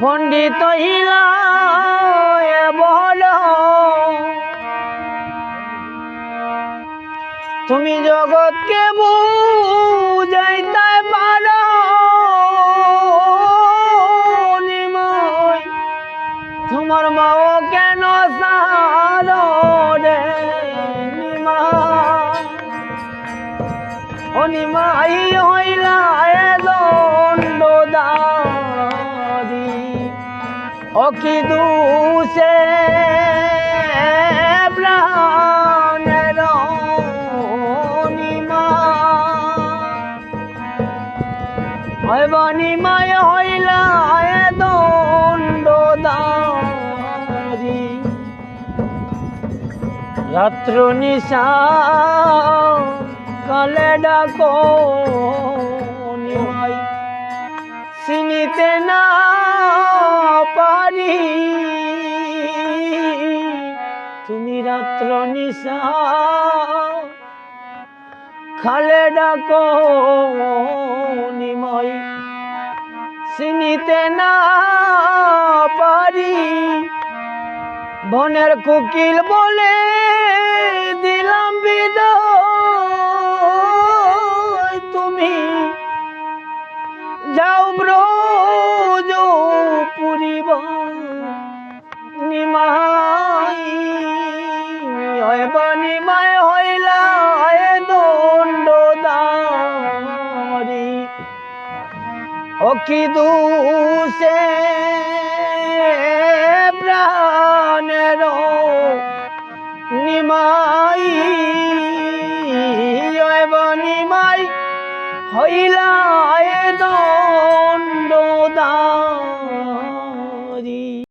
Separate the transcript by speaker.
Speaker 1: পণ্ডিত বল তুমি জগৎকে বুঝাইতে পারো তোমার মাও কেন সারো নিমা অনিমাই হইলা এ দণ্ড দারি অকি নিমা বনিমায় হইলা এ দণ্ড দারি রাত্র নিশা কালে ডাকো, নিমাই। চিনিতে না পারি। তুমি রাত্র নিশা খালে ডাকো, নিমাই। চিনিতে না পারি। বনের কুকিল বলে দিলাম যাও ব্রজ পুরিব নিমাই হইব নিমাই হইলা দণ্ড দারি ও কি দুষে প্রাণের নিমাই নিমাই হইলা এ দণ্ড দারি